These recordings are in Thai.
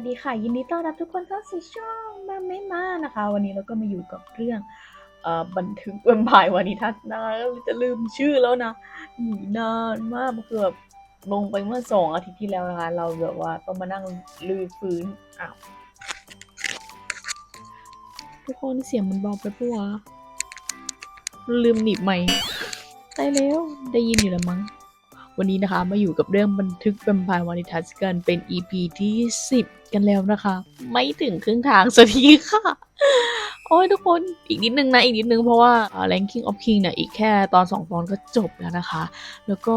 วัสดีค่ะ ยินดีต้อนรับทุกคนเข้าสู่ช่องมาไม่มานะคะ วันนี้เราก็มาอยู่กับเรื่องอบันทึกแวมไพร์วานิทัศนะจะลืมชื่อแล้วนะหนีนานมากมันคือบลงไปเมื่อสองอาทิตย์ที่แล้วนะคะ เราแบบว่าต้องมานั่งลือฟื้นอ้าวทุกคนเสียงมันเบาไปปะวะลืมหนีบไหมได้แล้วได้ยินอยู่แล้วมั้ง วันนี้นะคะมาอยู่กับเรื่องบันทึกแวมไพร์วานิทัสกันเป็น EP ที่ 10 กันแล้วนะคะ ไม่ถึงครึ่งทางสักทีค่ะ โอ้ยทุกคนอีกนิดนึงนะอีกนิดนึงเพราะว่า Ranking of King เนี่ยอีกแค่ตอน 2 ตอนก็จบแล้วนะคะ แล้วก็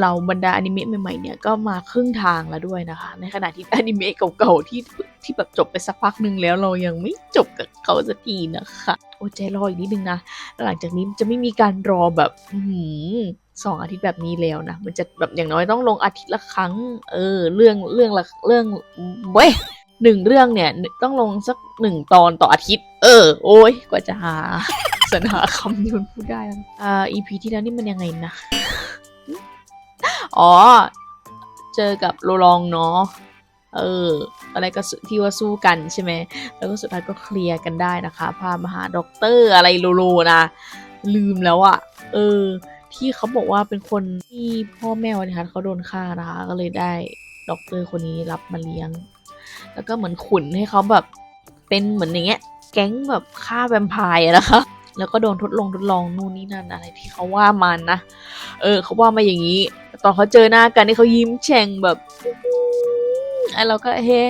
เราบรรดาอนิเมะใหม่ๆเนี่ยก็มาครึ่งทางแล้วด้วยนะคะ ในขณะที่อนิเมะเก่าๆที่ที่แบบจบไปสักพักหนึ่งแล้วเรายังไม่จบกับเขาสักทีนะคะ โอ้ใจรออีกนิดนึงนะหลังจากนี้จะไม่มีการรอแบบ อื้อหือ สองอาทิตย์แบบนี้แล้วนะ มันจะแบบอย่างน้อยต้องลงอาทิตย์ละครั้ง เออ เรื่องเรื่องละเรื่องเว้ยหนึ่งเรื่องเนี่ย ต้องลงสักหนึ่งตอนต่ออาทิตย์ เออ โอ้ยกว่าจะหาสรรหาคำที่มันพูดได้แล้วอ่า EP ที่แล้วนี่มันยังไงนะ อ๋อ เจอกับโรลองเนาะเออ อะไรก็ที่ว่าสู้กันใช่ไหม แล้วก็สุดท้ายก็เคลียร์กันได้นะคะ พามาหาด็อกเตอร์อะไรโลโลนะ ลืมแล้วอะเออ ที่เขาบอกว่าเป็นคนที่พ่อแม่วันนี้เขาโดนฆ่านะคะก็เลยได้ด็อกเตอร์คนนี้รับมาเลี้ยง แล้วก็เหมือนขุนให้เขาแบบเป็นเหมือนอย่างเงี้ยแก๊งแบบฆ่าแวมไพร์นะคะแล้วก็โดนทดลองทดลองนู่นนี่นั่นอะไรที่เขาว่ามันนะ เออเขาว่ามาอย่างนี้ ตอนเขาเจอหน้ากันนี่เขายิ้มแฉ่งแบบไอ้เราก็เฮ้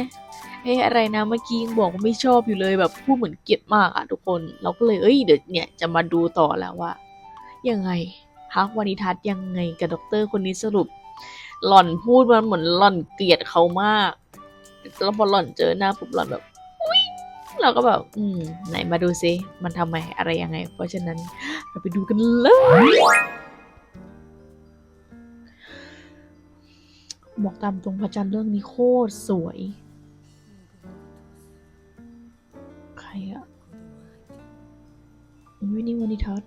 เฮ้ยอะไรนะเมื่อกี้ยังบอกว่าไม่ชอบอยู่เลยแบบพูดเหมือนเกลียดมากอะทุกคน เราก็เลยเอ้ยเดี๋ยวเนี่ยจะมาดูต่อแล้วว่ายังไง ฮักวานิทัศน์ยังไงกับด็อกเตอร์คนนี้สรุป หล่อนพูดมันเหมือนหล่อนเกลียดเขามาก แล้วพอหล่อนเจอหน้าปุ๊บหล่อนแบบอุ๊ยเราก็แบบ อืม ไหนมาดูซิ มันทำไมอะไรยังไง เพราะฉะนั้นเราไปดูกันเลยบอกตามตรงพระจันทร์เรื่องนี้โคตรสวย ใครอะวินี่วานิทัศ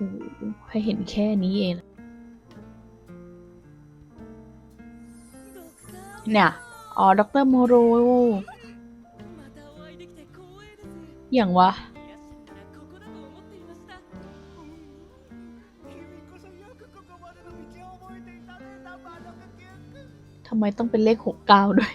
หแค่เห็นแค่นี้เอง เนี่ย อ๋อด็อกเตอร์โมโร อย่างวะ ทำไมต้องเป็นเลขหกเก้าด้วย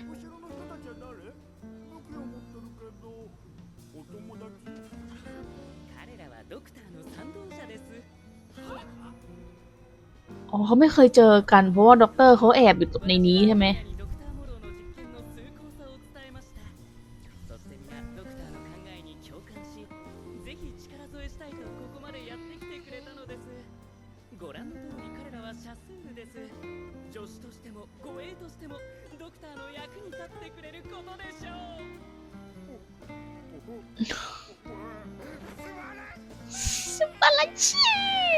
เขาไม่เคยเจอกัน เพราะว่าด็อกเตอร์เขาแอบอยู่ในนี้ใช่ไหมご覧の通り彼らはシャスールです助手としても護衛としてもドクターの役に立ってくれることでしょう素晴らしい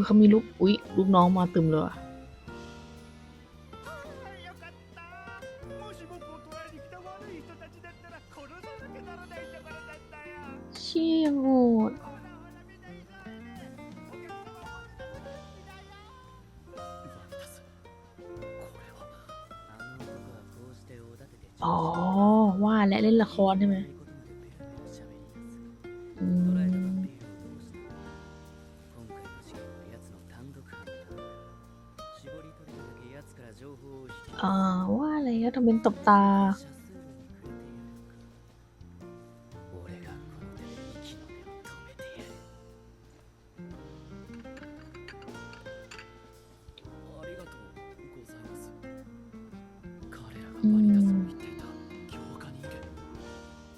ยเขามีลูก อุ๊ย ลูกน้องมาตึมเลยอะ อว่าอะไรก็ทำเป็นตบตาม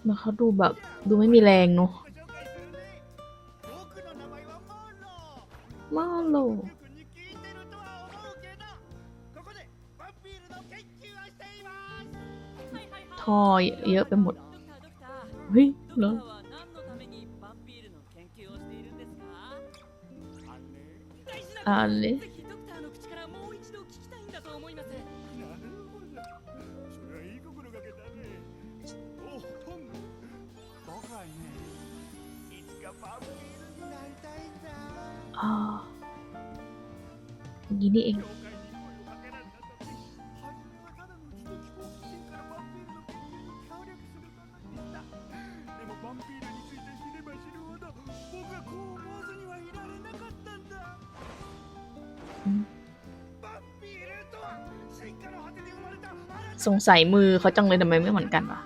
แล้เขาดูแบบดูไม่มีแรงเนอะ อย่างนี้นี่เอง สงสัยมือเขาจังเลยทำไมไม่เหมือนกันวะ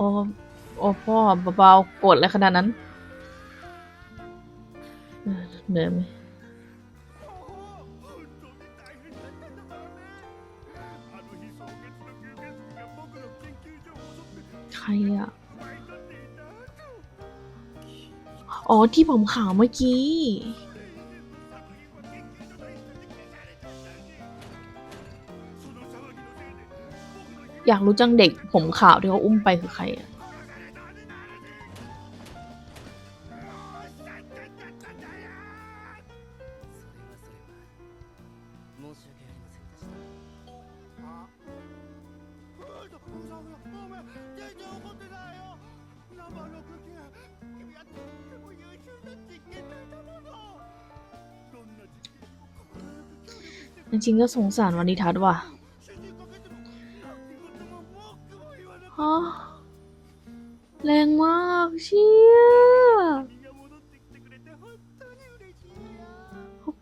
อ้โอ้พ่อเบาๆโกดอะไรขนาดนั้น เหนื่อยไหมใครอะ อ๋อที่ผมข่าวเมื่อกี้ อยากรู้จังเด็กผมขาวที่เขาอุ้มไปคือใครอะจริงๆก็สงสารวันนิทัศน์ว่ะ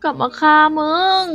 ลับมาฆ่ามึง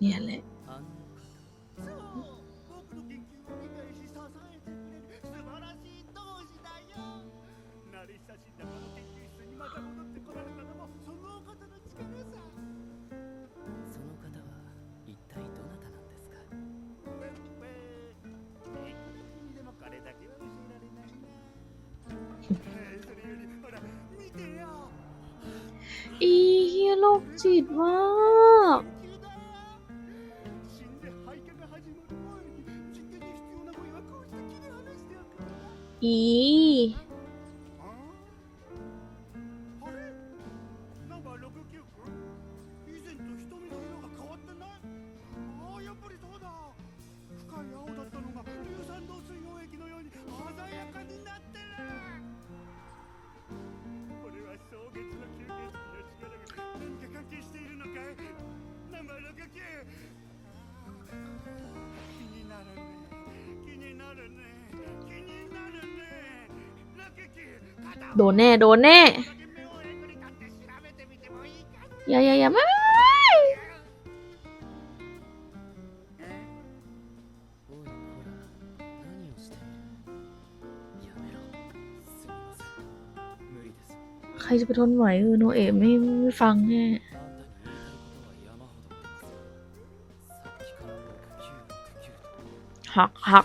にやれ。いいヒーロー、チーズ。 โดนแน่โดนแน่อย่าอย่าอย่าม่ใครจะไปทนไหวเออโนเอะไม่ไม่ฟังแน่หักหัก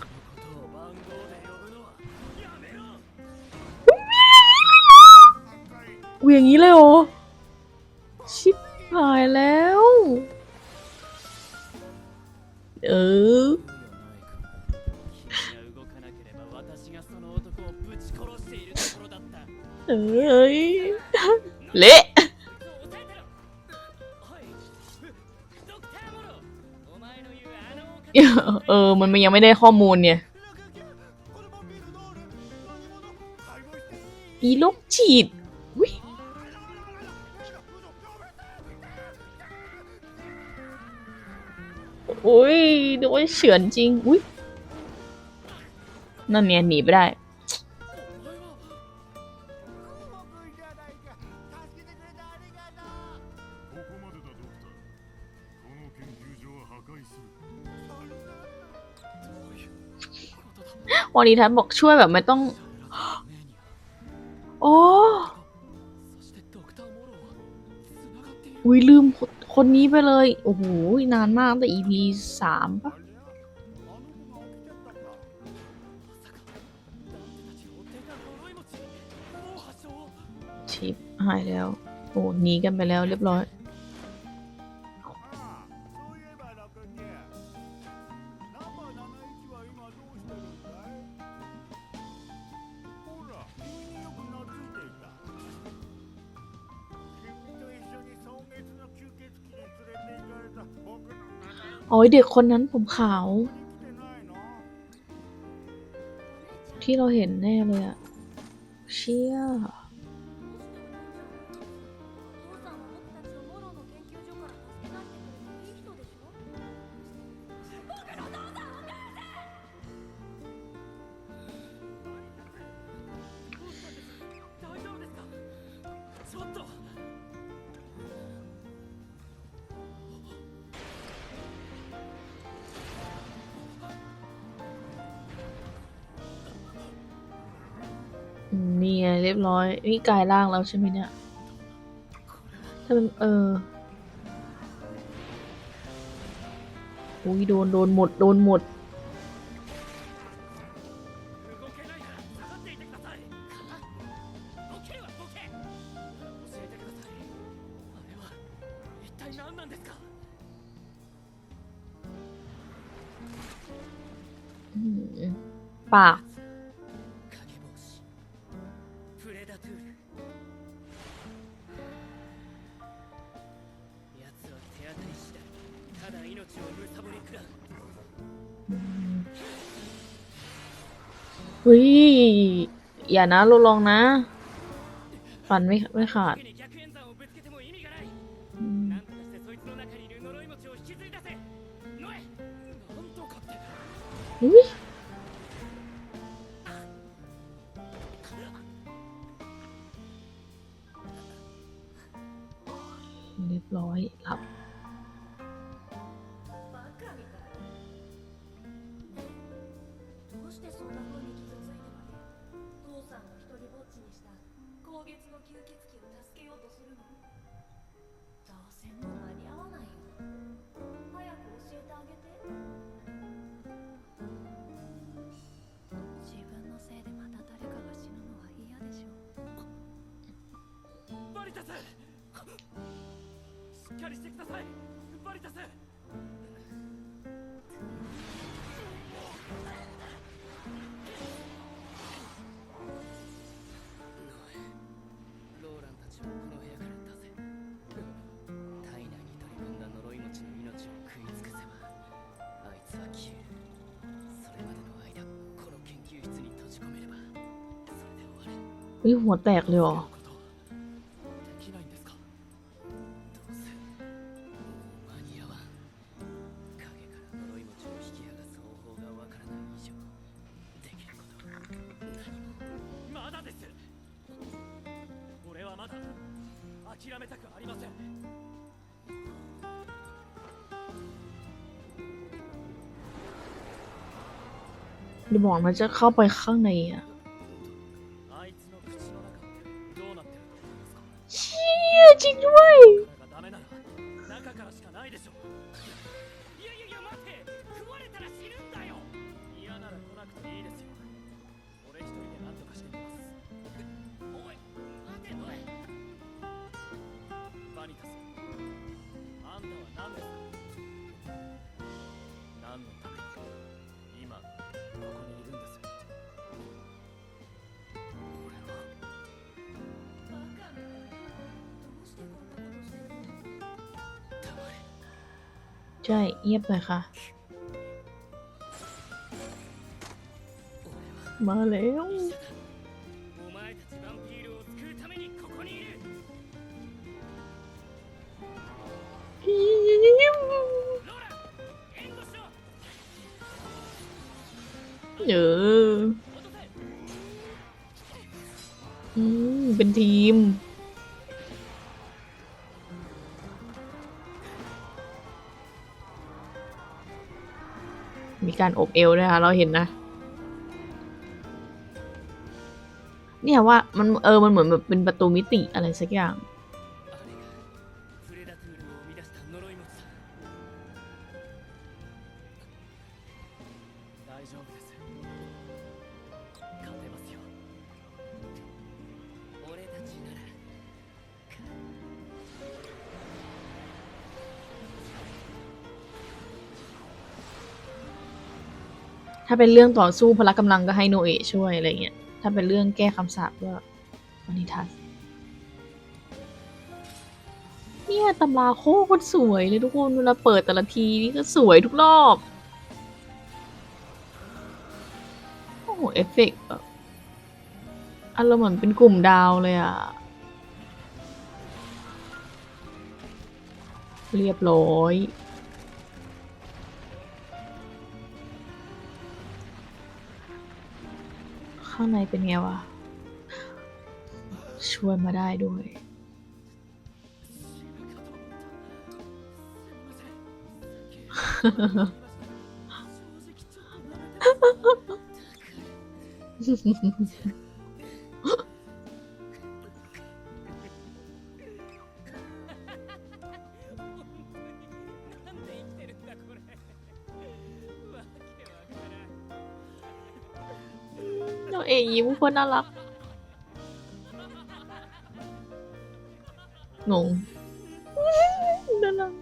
อย่างนี้เลยโอชิบหายแล้ว เออเอ้ยเละเออ มันยังไม่ได้ข้อมูลเนี่ยปีลูกฉีด อุ้ยดูว่าเฉือนจริง อุ้ยนั่นเนี่ยหนีไปได้ วันนี้ท่านบอกช่วยแบบไม่ต้อง โอ้อุ้ยลืม คนนี้ไปเลย โอ้โห นานมากแต่ EP สามปะชิปหายแล้ว โอ้หนีกันไปแล้วเรียบร้อย ยเด็กคนนั้นผมขาว ที่เราเห็นแน่เลยอะเชี่ย นี่กายร่างแล้วใช่ไหมเนี่ยถ้ามันเอออุ้ยโดนโดนหมด โดนหมด ปาก อย่านะเราลองนะ ฟันไม่ไม่ขาด 相手に逆演算をぶつけても意味がない อืม なんとかしてそいつの中にいる呪い持ちを引きずり出せノエなんとかって อุ๊ยเรียบร้อยหลับ バカみたいどうしてそんな風に傷ついてまで父 さんを一人ぼっちにした高月の吸血鬼を助けようとするの？どうせもう間に合わないよ。早く教えてあげて。自分のせいでまた誰かが死ぬのは嫌でしょバリタス！しっかりしてください！バリタス！ ることは何もまだです俺はまだ諦めたくありません อย่าบอกนะจะเข้าไปข้างในอ่ะ 何ですか何のために今ここにいるんです俺はバカみたいどうしてこんなことしてるの黙れ ใช่เงียบหน่อยค่ะ 俺は มาแล้ว การอบเอวด้วยค่ะเราเห็นนะ เนี่ยว่ามันเออมันเหมือนแบบเป็นประตูมิติอะไรสักอย่างาเป็นเรื่องต่อสู้พละกำลังก็ให้โนเอะช่วยอะไรเงี้ย ถ้าเป็นเรื่องแก้คำสาปก็วานิทัสเนี่ยตำราโคตรสวยเลยทุกคนเวลาเปิดแต่ละทีนี่ก็สวยทุกรอบ โอ้โหเอฟเฟกต์แบบอารมณ์เหมือนเป็นกลุ่มดาวเลยอะเรียบร้อย ข้างในเป็นไงวะช่วยมาได้ด้วย คนน่ารัก งงน่ารัก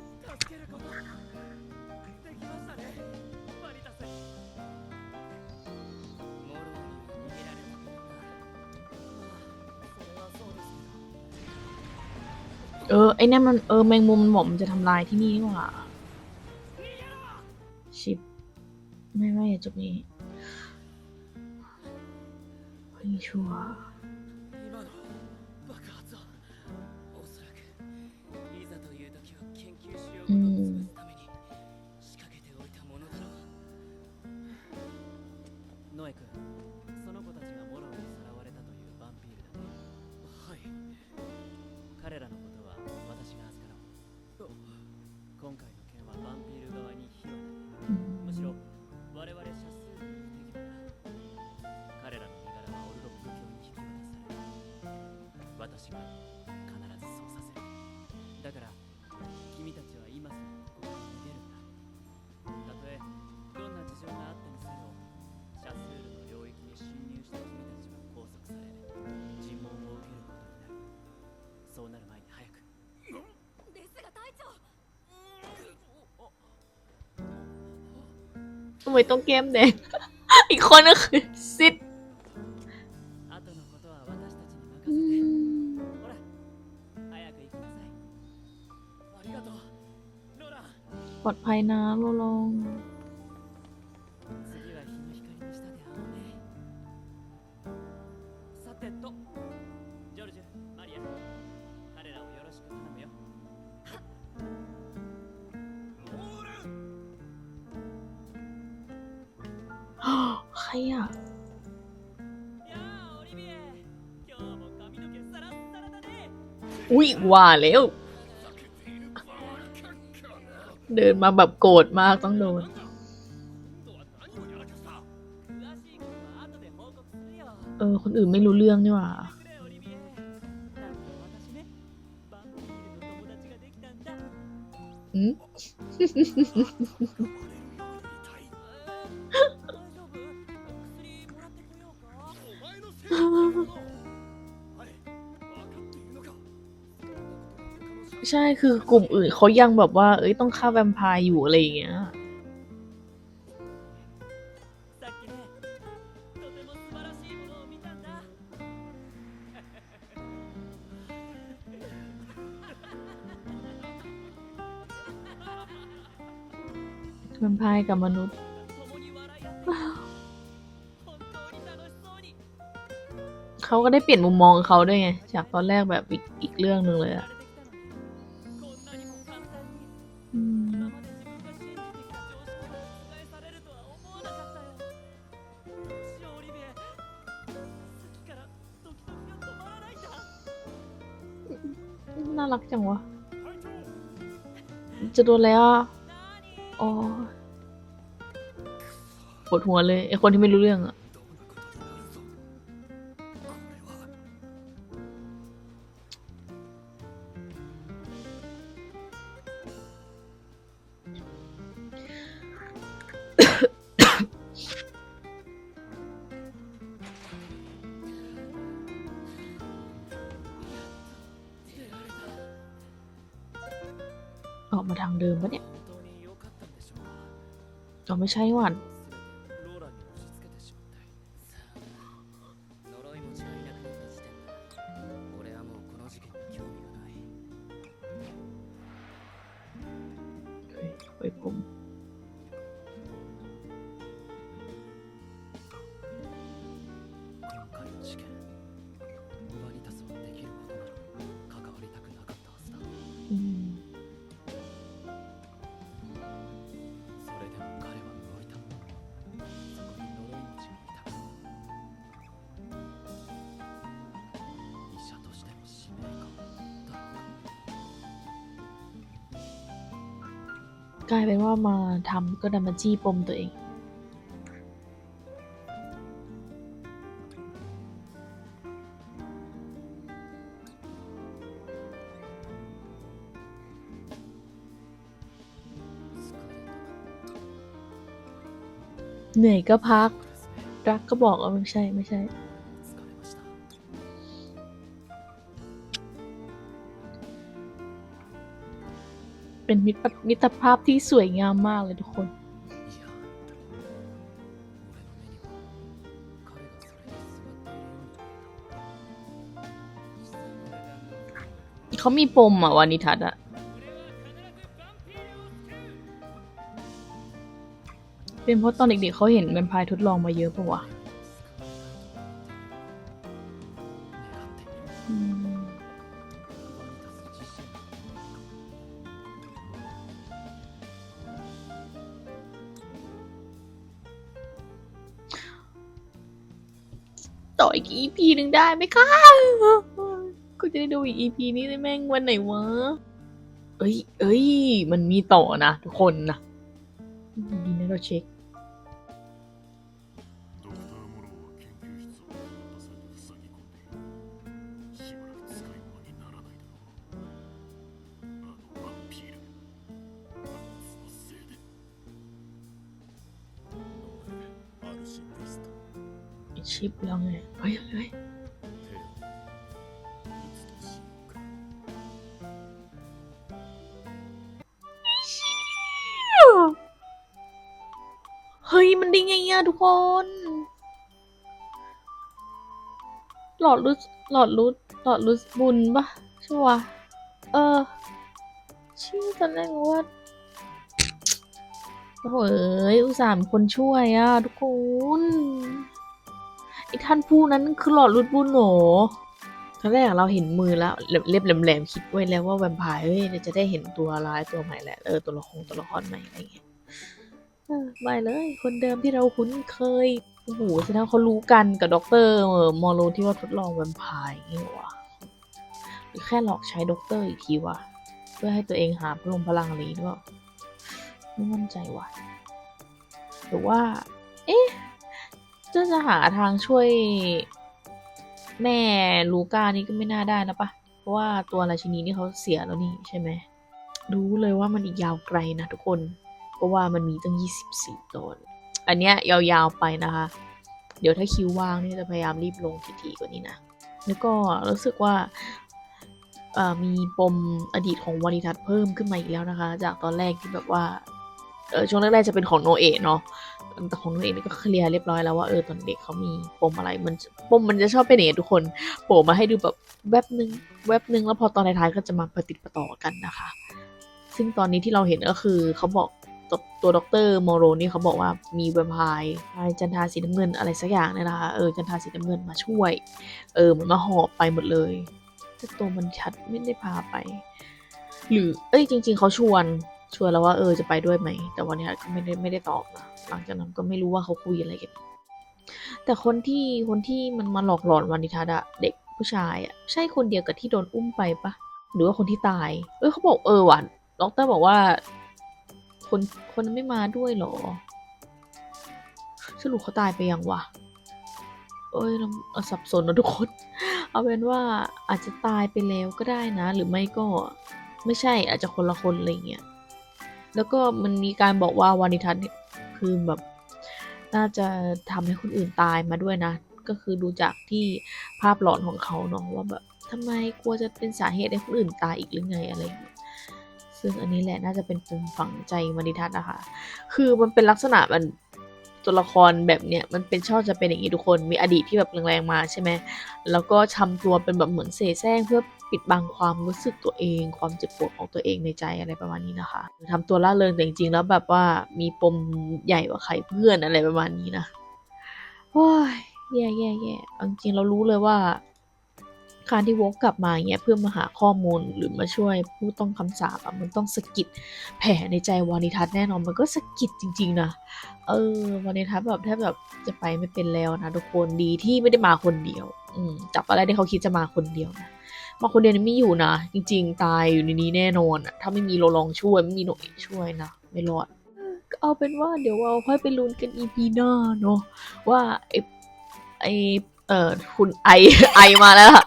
เออ ไอเนี่ยมัน เออ แมงมุมหม่อมจะทำลายที่นี่นี่หว่า ชิบไม่ไม่จบนี้ ไม่ชั 私が必ずそうさせるだから君たちは今すぐここから逃げるんだたとえどんな事情があったにせよシャスールの領域に侵入した君たちは拘束され尋問を受けることになるそうなる前に早くですが隊長 ทำไมต้องแก้มแดง อีกคนก็คือ นะโลลงอะอุ้ยว่าแล้ว เดินมาแบบโกรธมากต้องโดน เออ คนอื่นไม่รู้เรื่องนี่หว่า อืม ใช่คือกลุ่มอื่นเขายังแบบว่า เอ้ยต้องฆ่าแวมไพร์อยู่อะไรอย่างเงี้ย さっきねとても素晴らしいものを見たんだ แวมไพร์กับมนุษย์ 共に笑い合っていた本当に楽しそうに เขาก็ได้เปลี่ยนมุมมองเขาด้วยไง จากตอนแรกแบบอีกอีกเรื่องหนึ่งเลย や อะ จะโดนแล้วอะなーにอ๋อปวดหัวเลยไอคนที่ไม่รู้เรื่องอะ ไม่ใช่หว่า กลายเป็นว่ามาทำก็ดันมาจี้ปมตัวเอง เหนื่อยก็พัก รักก็บอกว่าไม่ใช่ไม่ใช่ เป็นมิตรภาพที่สวยงามมากเลยทุกคน เขามีปมอะวานิทัศน์อะเป็นเพราะตอนเด็กๆเขาเห็นแวมไพร์ทดลองมาเยอะปะวะ ออีก EP หนึ่งได้ไหมคะกูจะได้ดูอีก EP นี้ได้แม่งวันไหนวะ เอ้ย เอ้ย มันมีต่อนะทุกคนนะดีนะเราเช็ค ชิปแล้วไง เฮ้ยเฮ้ยเฮ้ย มันได้ไงอะทุกคน หลอดรูดหลอดรูดหลอดรูดบุญปะชัวเออ ชื่อตอนแรกว่าโอ้ยอุตส่ามคนช่วยอะทุกคน ท่านผู้นั้นคือหลอดรุดบุญเหรอตอนแรกเราเห็นมือแล้วเล็บแหลมๆคิดไว้แล้วว่าแวมไพร์เฮ้ยจะได้เห็นตัวร้ายตัวใหม่แหละเออตัวละครตัวละครใหม่อะไรอย่างเงี้ยไม่เลย คนเดิมที่เราคุ้นเคยโอ้โหแสดงเขารู้กันกับด็อกเตอร์มอร์โลที่ว่าทดลองแวมไพร์อย่างงี้เหรอวะหรือแค่หลอกใช้ด็อกเตอร์อีกทีวะเพื่อให้ตัวเองหาพลงพลังอะไรด้วยไม่มั่นใจว่ะหรือว่า เอ๊ะ จะจะหาทางช่วยแม่ลูก้านี่ก็ไม่น่าได้นะปะเพราะว่าตัวราชินีนี่เขาเสียแล้วนี่ใช่ไหมรู้เลยว่ามันอีกยาวไกลนะทุกคน เพราะว่ามันมีตั้ง 24 ตอน อันเนี้ยยาวๆไปนะคะ เดี๋ยวถ้าคิวว่างนี่จะพยายามรีบลงทีๆกว่านี้นะ แล้วก็รู้สึกว่ามีปมอดีตของวานิทัศน์เพิ่มขึ้นมาอีกแล้วนะคะ จากตอนแรกที่แบบว่าช่วงแรกๆจะเป็นของโนเอะเนาะ แต่ของโนเอะนี่ก็เคลียร์เรียบร้อยแล้วว่าเออตอนเด็กเขามีปมอะไรมันปมมันจะชอบเป็นอย่างนี้ทุกคนโผล่มาให้ดูแบบแวบนึงแวบนึงแล้วพอตอนท้ายๆก็จะมาประติดปต่อกันนะคะ ซึ่งตอนนี้ที่เราเห็นก็คือเขาบอกตัวตัวด็อกเตอร์โมโรนี่เขาบอกว่ามีแวมไพร์พายจันทาสีน้ำเงินอะไรสักอย่างเนี่ยนะคะเออจันทาสีน้ำเงินมาช่วย เออมันมาหอบไปหมดเลยแต่ตัวมันชัดไม่ได้พาไป หรือเอ้ยจริง ๆเขาชวน ชวนแล้วว่าเออจะไปด้วยไหม แต่วันนี้ก็ไม่ได้ไม่ได้ตอบนะหลังจากนั้นก็ไม่รู้ว่าเขาคุยอะไรกัน แต่คนที่คนที่มันมาหลอกหลอนวานิทัศน์อะเด็กผู้ชายอะใช่คนเดียวกับที่โดนอุ้มไปปะหรือว่าคนที่ตาย เอ้ยเขาบอกเออว่ะด็อกเตอร์บอกว่า คนคนนั้นไม่มาด้วยเหรอสรุปเขาตายไปยังวะเอ้ยเราสับสนนะทุกคน เอาเป็นว่าอาจจะตายไปแล้วก็ได้นะ หรือไม่ก็ไม่ใช่อาจจะคนละคนอะไรเงี้ย แล้วก็มันมีการบอกว่าวานิทัศน์เนี่ยคือแบบ น่าจะทำให้คนอื่นตายมาด้วยนะ ก็คือดูจากที่ภาพหลอนของเขาเนาะว่าแบบทำไมกลัวจะเป็นสาเหตุให้คนอื่นตายอีกหรือไงอะไรอย่างเงี้ยซึ่งอันนี้แหละน่าจะเป็นปมฝังใจวานิทัศน์นะคะคือมันเป็นลักษณะมันตัวละครแบบเนี้ยมันเป็นชอบจะเป็นอย่างนี้ทุกคนมีอดีตที่แบบแรงๆมาใช่ไหมแล้วก็ทำตัวเป็นแบบเหมือนเสแสร้งเพื่อ ปิดบังความรู้สึกตัวเอง ความเจ็บปวดของตัวเองในใจอะไรประมาณนี้นะคะทำตัวล่าเริงแต่จริงๆแล้วแบบว่ามีปมใหญ่กว่าใครเพื่อนอะไรประมาณนี้นะโอ้ยแย่แย่แย่จริงๆเรารู้เลยว่า การที่วกกลับมาอย่างเงี้ยเพื่อมาหาข้อมูลหรือมาช่วยผู้ต้องคำสาปอะมันต้องสะกิดแผลในใจวานิทัศน์แน่นอนมันก็สะกิดจริง ๆนะเออวานิทัศน์แบบแทบแบบจะไปไม่เป็นแล้วนะทุกคนดีที่ไม่ได้มาคนเดียว อืมจับอะไรที่เขาคิดจะมาคนเดียวนะ มาคนเดียวนี่ไม่อยู่นะ จริง ๆ ตายอยู่ในนี้แน่นอนอะถ้าไม่มีโรลองช่วยไม่มีหน่วยช่วยนะ ไม่รอดเออก็เอาเป็นว่าเดี๋ยวเราค่อยไปลุ้นกันอีพีหน้าเนาะว่าไอไอเออคุณไอไอมาแล้วล่ะ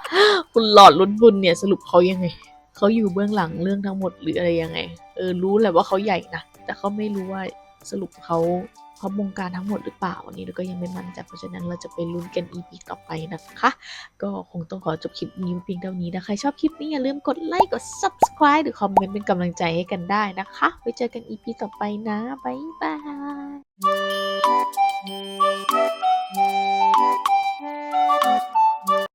คุณหลอดลุ้นบุญเนี่ยสรุปเขายังไงเขาอยู่เบื้องหลังเรื่องทั้งหมดหรืออะไรยังไง เออรู้แหละว่าเขาใหญ่นะแต่เขาไม่รู้ว่าสรุปเขา เขาบงการทั้งหมดหรือเปล่าอันนี้เราก็ยังไม่มั่นใจเพราะฉะนั้นเราจะไปลุ้นกัน EP ต่อไปนะคะ ก็คงต้องขอจบคลิปนี้เพียงเท่านี้นะใครชอบคลิปนี้อย่าลืมกดไลค์กด subscribe หรือคอมเมนต์เป็นกำลังใจให้กันได้นะคะไว้เจอกัน EP ต่อไปนะบ๊ายบาย